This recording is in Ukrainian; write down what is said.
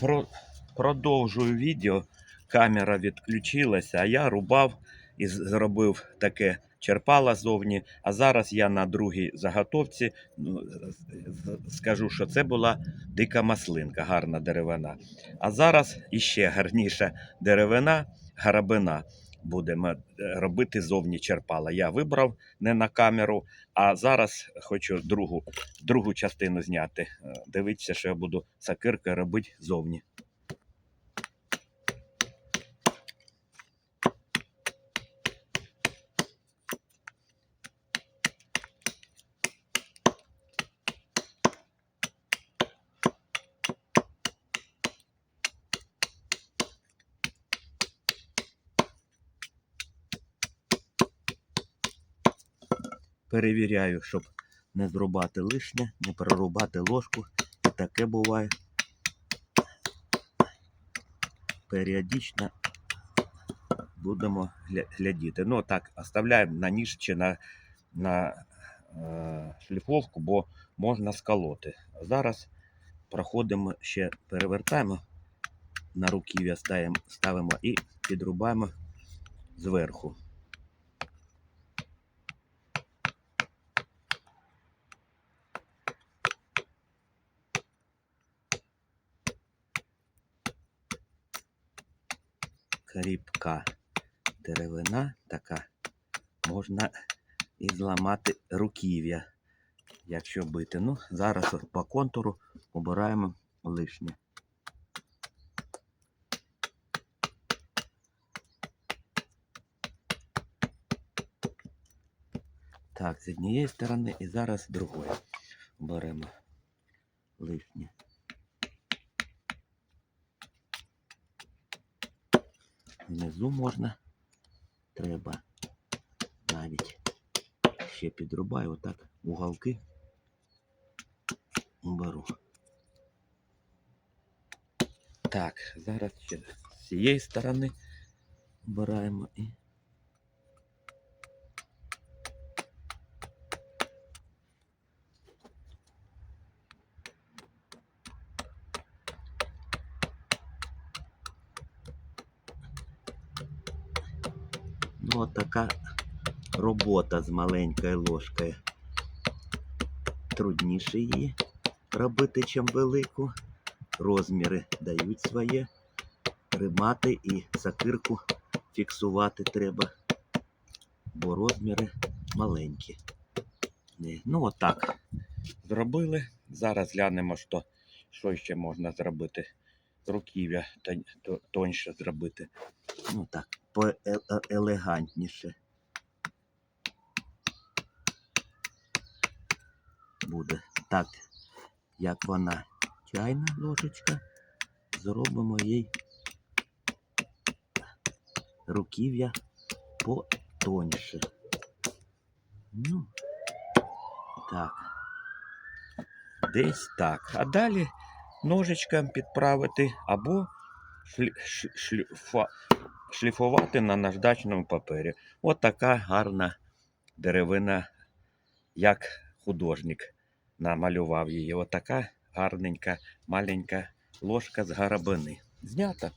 Про... Продовжую відео. Камера відключилася, а я рубав і зробив таке черпало зовні. А зараз я на другій заготовці ну, скажу, що це була дика маслинка, гарна деревина. А зараз іще гарніша деревина, гарабина. Будемо е, робити зовні черпала. Я вибрав не на камеру, а зараз хочу другу, другу частину зняти. Е, Дивіться, що я буду сакирки робити зовні. Перевіряю, щоб не зрубати лишнє, не прорубати ложку. І таке буває. Періодично будемо глядіти. Ну так, оставляємо на ніж чи на, на е, шліфовку, бо можна сколоти. Зараз проходимо ще перевертаємо на руків'я ставимо і підрубаємо зверху. Кріпка деревина така. Можна і зламати руків'я, якщо бити. Ну, зараз по контуру обираємо лишнє. Так, з однієї сторони і зараз з другої беремо лишнє. Внизу можна. Треба навіть ще підрубаю отак уголки беру. Так, зараз ще з цієї сторони обираємо і. Ну, от така робота з маленькою ложкою. Трудніше її робити, чим велику. Розміри дають своє. Тримати і сакирку фіксувати треба, бо розміри маленькі. Ну, отак. Зробили. Зараз глянемо, що, що ще можна зробити. Руків'я тоньше зробити. Ну так, поелегантніше. Буде так, як вона чайна ложечка, зробимо їй руків'я потоньше. Ну, так. Десь так. А далі ножичком підправити або шліфувати на наждачному папері. От така гарна деревина, як художник намалював її. Отака така гарненька маленька ложка з гарабини. Знята.